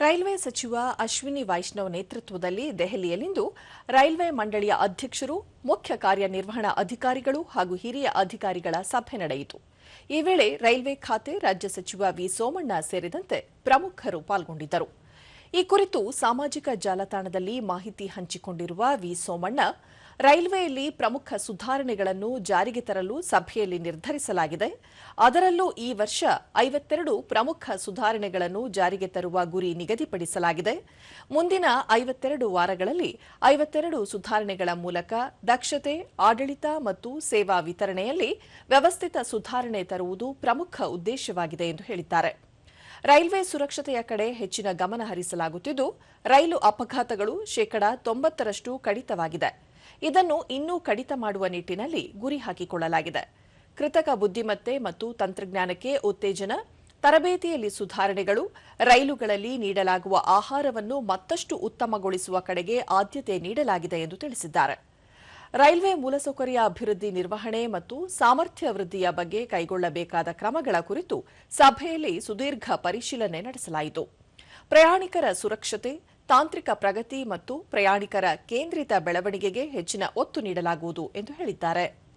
Railway ಸಚಿವ ಅಶ್ವಿನಿ ವೈಷ್ಣವ್ ನೇತೃತ್ವದಲ್ಲಿ ದೆಹಲಿಯಲ್ಲಿಂದು ರೈಲ್ವೆ ಮಂಡಳಿಯ ಅಧ್ಯಕ್ಷರು, ಮುಖ್ಯ ಕಾರ್ಯನಿರ್ವಹಣಾ ಅಧಿಕಾರಿಗಳು ಹಾಗೂ ಹಿರಿಯ ಅಧಿಕಾರಿಗಳ ಸಭೆ ನಡೆಯಿತು. ಈ ವೇಳೆ ರೈಲ್ವೆ ಖಾತೆ ರಾಜ್ಯ ಸಚಿವ ವಿ ಸೋಮಣ್ಣ ಸೇರಿದಂತೆ ಪ್ರಮುಖರು ಪಾಲ್ಗೊಂಡಿದ್ದರು. ಈ ಕುರಿತು ಸಾಮಾಜಿಕ ಜಾಲತಾಣದಲ್ಲಿ ಮಾಹಿತಿ ಹಂಚಿಕೊಂಡಿರುವ ವಿ ಸೋಮಣ್ಣ ರೈಲ್ವೆಯಲ್ಲಿ ಪ್ರಮುಖ ಸುಧಾರಣೆಗಳನ್ನು ಜಾರಿಗೆ ತರಲು ಸಭೆಯಲ್ಲಿ ನಿರ್ಧರಿಸಲಾಗಿದೆ. ಅದರಲ್ಲೂ ಈ ವರ್ಷ ಐವತ್ತೆರಡು ಪ್ರಮುಖ ಸುಧಾರಣೆಗಳನ್ನು ಜಾರಿಗೆ ತರುವ ಗುರಿ ನಿಗದಿಪಡಿಸಲಾಗಿದೆ. ಮುಂದಿನ ಐವತ್ತೆರಡು ವಾರಗಳಲ್ಲಿ ಐವತ್ತೆರಡು ಸುಧಾರಣೆಗಳ ಮೂಲಕ ದಕ್ಷತೆ, ಆಡಳಿತ ಮತ್ತು ಸೇವಾ ವಿತರಣೆಯಲ್ಲಿ ವ್ಯವಸ್ಥಿತ ಸುಧಾರಣೆ ತರುವುದು ಪ್ರಮುಖ ಉದ್ದೇಶವಾಗಿದೆ ಎಂದು ಹೇಳಿದ್ದಾರೆ. ರೈಲ್ವೆ ಸುರಕ್ಷತೆಯ ಕಡೆ ಹೆಚ್ಚಿನ ಗಮನ ಹರಿಸಲಾಗುತ್ತಿದ್ದು, ರೈಲು ಅಪಘಾತಗಳು ಶೇಕಡಾ ತೊಂಬತ್ತರಷ್ಟು ಕಡಿತವಾಗಿದೆ. ಇದನ್ನು ಇನ್ನೂ ಕಡಿತ ಮಾಡುವ ನಿಟ್ಟಿನಲ್ಲಿ ಗುರಿ ಹಾಕಿಕೊಳ್ಳಲಾಗಿದೆ. ಕೃತಕ ಬುದ್ದಿಮತ್ತೆ ಮತ್ತು ತಂತ್ರಜ್ಞಾನಕ್ಕೆ ಉತ್ತೇಜನ, ತರಬೇತಿಯಲ್ಲಿ ಸುಧಾರಣೆಗಳು, ರೈಲುಗಳಲ್ಲಿ ನೀಡಲಾಗುವ ಆಹಾರವನ್ನು ಮತ್ತಷ್ಟು ಉತ್ತಮಗೊಳಿಸುವ ಕಡೆಗೆ ಆದ್ಯತೆ ನೀಡಲಾಗಿದೆ ಎಂದು ತಿಳಿಸಿದ್ದಾರೆ. ರೈಲ್ವೆ ಮೂಲಸೌಕರ್ಯ ಅಭಿವೃದ್ಧಿ ನಿರ್ವಹಣೆ ಮತ್ತು ಸಾಮರ್ಥ್ಯ ವೃದ್ಧಿಯ ಬಗ್ಗೆ ಕೈಗೊಳ್ಳಬೇಕಾದ ಕ್ರಮಗಳ ಕುರಿತು ಸಭೆಯಲ್ಲಿ ಸುದೀರ್ಘ ಪರಿಶೀಲನೆ ನಡೆಸಲಾಯಿತು. ಪ್ರಯಾಣಿಕರ ಸುರಕ್ಷತೆ ತಾಂತ್ರಿಕ ಪ್ರಗತಿ ಮತ್ತು ಪ್ರಯಾಣಿಕರ ಕೇಂದ್ರಿತ ಬೆಳವಣಿಗೆಗೆ ಹೆಚ್ಚಿನ ಒತ್ತು ನೀಡಲಾಗುವುದು ಎಂದು ಹೇಳಿದ್ದಾರೆ.